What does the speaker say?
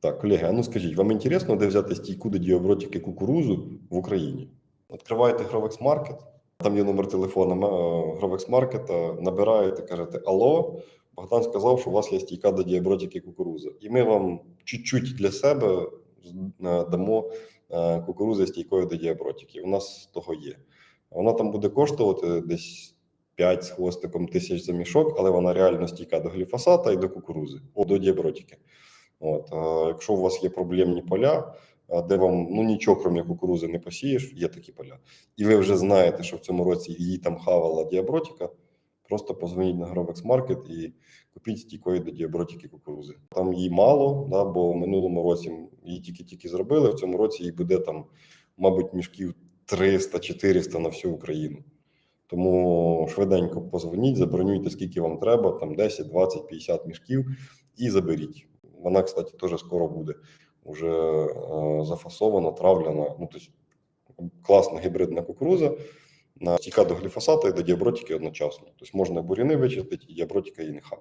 Так, колеги, а ну скажіть, вам інтересно, де взяти стійку до діабротики кукурузу в Україні? Відкриваєте Grovex Market, там є номер телефона е, Grovex Market, набираєте, кажете Алло, Богдан сказав, що у вас є стійка до діабротики кукурузи. І ми вам чуть-чуть для себе е, дамо е, кукурузи стійкою до діабротики. У нас того є. Вона там буде коштувати десь 5 з хвостиком тисяч за мішок, але вона реально стійка до гліфосата і до кукурузи, о, до діабротики. От, а якщо у вас є проблемні поля, де вам ну нічого, крім кукурузи, не посієш, є такі поля, і ви вже знаєте, що в цьому році її там хавала діабротика, просто позвоніть на Grovex Market і купіть стійкої до діабротики кукурузи. Там її мало, да, бо в минулому році її тільки-тільки зробили. В цьому році їй буде там, мабуть, мішків 300-400 на всю Україну. Тому швиденько позвоніть, забронюйте, скільки вам треба, там 10, 20, 50 мішків, і заберіть. Вона, кстати, теж скоро буде вже е, зафасована, травлена. Ну, тобто класна гібридна кукуруза, на стійка до гліфосата і до діабротики одночасно. Тобто можна буріни вичистити, і діабротика її не хапає.